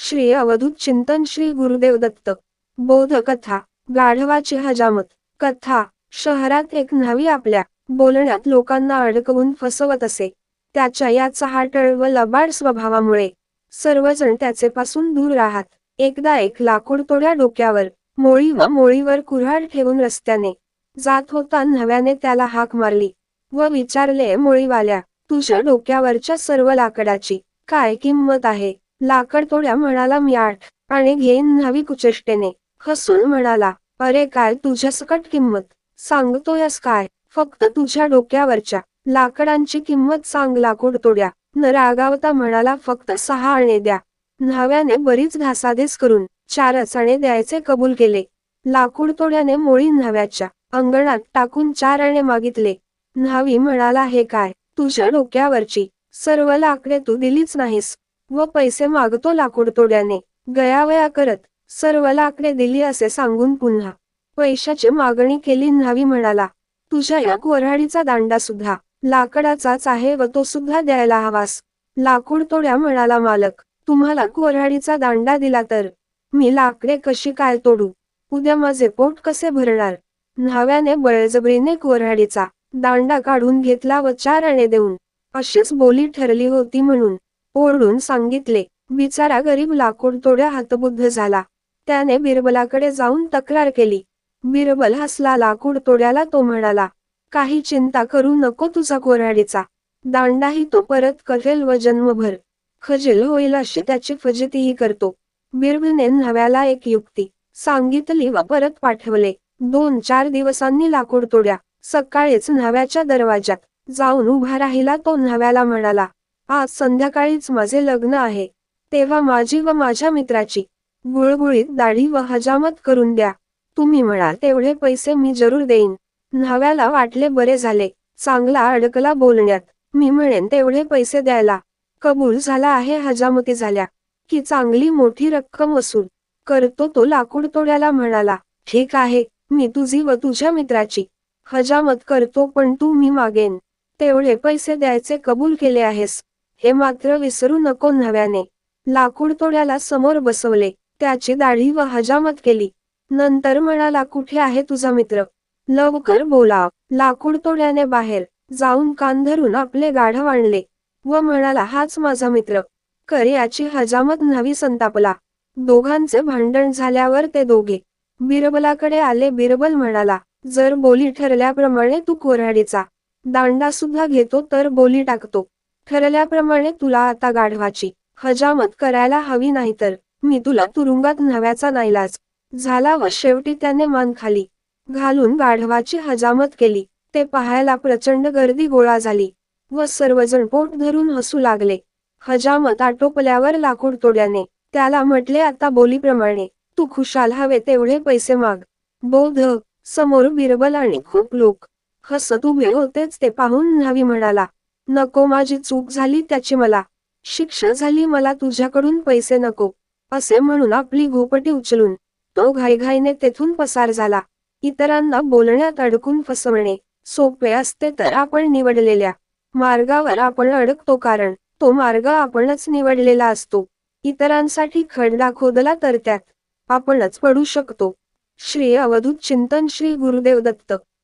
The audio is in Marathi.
श्री अवधूत चिंतन श्री गुरुदेव दत्त. बोध कथा गाढवाची हजामत. कथा शहरात एक न्हावी आपल्या बोलण्यात लोकांना अडकवून फसवत असे. त्याच्या या चहाटळ व लबाड स्वभावामुळे सर्वजण त्याचे पासून दूर राहत. एकदा एक लाकूड तोड्या डोक्यावर मोळी व मोळीवर कुऱ्हाड ठेवून रस्त्याने जात होता नव्याने त्याला हाक मारली व विचारले मोळीवाल्या तुझ्या डोक्यावरच्या सर्व लाकडाची काय किंमत आहे? लाकड तोड्या म्हणाला मी आठ आणि घेईन न्हावी कुचेष्टेने. हसून म्हणाला अरे काय तुझ्या सकट किंमत सांगतोयस काय? फक्त तुझ्या डोक्यावरच्या लाकडांची किंमत सांग लाकूड तोड्या. न रागावता म्हणाला फक्त सहा आणे द्या. न्हाव्याने बरीच घासाधीस करून चारच आणे द्यायचे कबूल केले. लाकूड तोड्याने मोळी न्हाव्याच्या अंगणात टाकून चार आणे मागितले. न्हावी म्हणाला हे काय? तुझ्या डोक्यावरची सर्व लाकडे तू दिलीच नाहीस. व पैसे मागतो लाकूडतोड्याने. गयावया करत सर्व लाकडे दिली असे सांगून पुन्हा पैशाची मागणी केली न्हावी म्हणाला. तुझ्या या कोऱ्हाडीचा दांडा सुद्धा लाकडाचाच आहे व तो सुद्धा द्यायला हवास. लाकूड तोड्या म्हणाला मालक तुम्हाला कोऱ्हाडीचा दांडा दिला तर मी लाकडे कशी काय तोडू? उद्या माझे पोट कसे भरणार? न्हाव्याने बळजबरीने कोऱ्हाडीचा दांडा काढून घेतला व चार आणे देऊन अशीच बोली ठरली होती म्हणून ओरडून सांगितले बिचारा गरीब लाकूड तोड्या हातबुद्ध झाला. त्याने बिरबलाकडे जाऊन तक्रार केली. बिरबल हसला लाकूड तोड्याला तो म्हणाला काही चिंता करू नको तुझा कोऱ्हाडीचा दांडाही तो परत करेल व जन्मभर. खजील होईल अशी त्याची फजितीही करतो. बिरबलने नव्याला एक युक्ती सांगितली व परत पाठवले. दोन चार दिवसांनी लाकूड तोड्या. सकाळीच नव्याच्या दरवाजात जाऊन उभा राहिला तो नव्याला म्हणाला आज संध्याकाळीच माझे लग्न आहे. तेव्हा माझी व माझ्या मित्राची गुळगुळीत दाढी व हजामत करून द्या. तुम्ही म्हणाल तेवढे पैसे मी जरूर देईन. न्हाव्याला वाटले बरे झाले. चांगला अडकला बोलण्यात. मी म्हणेन तेवढे पैसे द्यायला कबूल झाला आहे हजामती झाल्या. की चांगली मोठी रक्कम वसूल करतो तो लाकूड तोड्याला म्हणाला ठीक आहे मी तुझी व तुझ्या मित्राची हजामत करतो पण तू मी मागेन. तेवढे पैसे द्यायचे कबूल केले आहेस. हे मात्र विसरू नको नव्याने. लाकूड तोड्याला समोर बसवले त्याची दाढी व हजामत केली. नंतर म्हणाला कुठे आहे तुझा मित्र? लवकर बोला. लाकूड तोड्याने बाहेर जाऊन कान धरून आपले गाढव आणले व म्हणाला हाच माझा मित्र. कर याची हजामत नवी संतापला. दोघांचे भांडण झाल्यावर ते दोघे बिरबलाकडे आले. बिरबल म्हणाला जर बोली ठरल्याप्रमाणे तू कोऱ्हाडीचा दांडा सुद्धा घेतो तर बोली टाकतो. ठरल्याप्रमाणे तुला आता गाढवाची हजामत करायला हवी नाही तर मी तुला तुरुंगात नव्याचा नाईलाज झाला व शेवटी त्याने मान खाली घालून गाढवाची हजामत केली. ते पाहायला प्रचंड गर्दी गोळा झाली व सर्वजण पोट धरून हसू लागले. हजामत आटोपल्यावर लाकूड तोड्याने त्याला म्हटले आता बोलीप्रमाणे तू खुशाल हवे तेवढे पैसे माग. बौद्ध समोर बिरबल आणि खूप लोक हसत उभे होतेच ते पाहून न्हावी म्हणाला. नको माझी चूक झाली त्याची मला. शिक्षा झाली मला तुझ्याकडून पैसे नको. असे म्हणून आपली घोपटी उचलून तो घाईघाईने तेथून पसार झाला. इतरांना बोलण्यात अडकून फसवणे सोपे असते तर आपण निवडलेल्या मार्गावर आपण अडकतो कारण तो मार्ग आपणच निवडलेला असतो. इतरांसाठी खडला खोदला तर त्यात आपणच पडू शकतो. श्री अवधूत चिंतन श्री गुरुदेव दत्त.